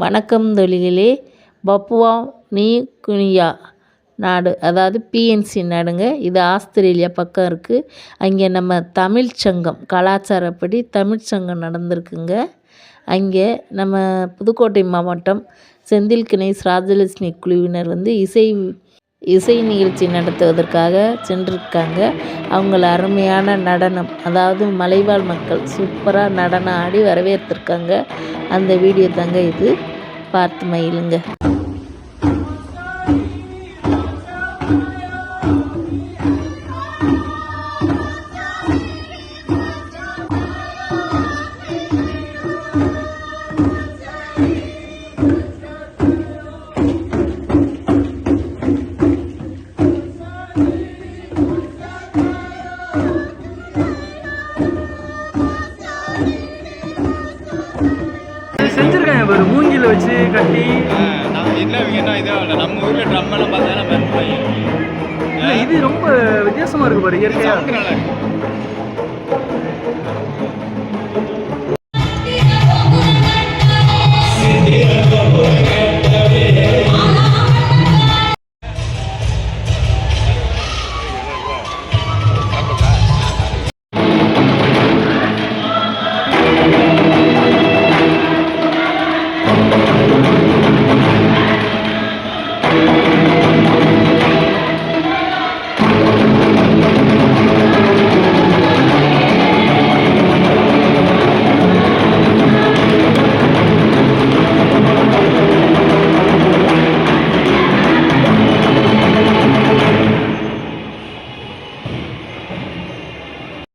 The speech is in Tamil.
வணக்கம் தொழிலே பப்புவா நியூ கினியா நாடு. அதாவது பிஎன்சி நாடுங்க. இது ஆஸ்திரேலியா பக்கம் இருக்குது அங்கே நம்ம தமிழ்ச்சங்கம் கலாச்சாரப்படி தமிழ்ச்சங்கம் நடந்திருக்குங்க. அங்கே நம்ம புதுக்கோட்டை மாவட்டம் செந்தில் கணேஷ் ராஜலட்சுமி குழுவினர் வந்து இசை இசை நிகழ்ச்சி நடத்துவதற்காக சென்றிருக்காங்க. அவங்கள அருமையான நடனம் அதாவது மலைவாழ் மக்கள் சூப்பராக நடனம் ஆடி வரவேற்றிருக்காங்க அந்த வீடியோ தாங்க இது. பார்த்து மகிழுங்க. மூங்கில வச்சு கட்டி. நம்ம என்ன என்ன இதே இல்லை நம்ம ஊரில் ட்ரம் எல்லாம் பார்த்தா நம்ம இல்ல இது ரொம்ப வித்தியாசமா இருக்கு பாரு இயற்கையா. சவுண்ட் நல்லா இருக்கு.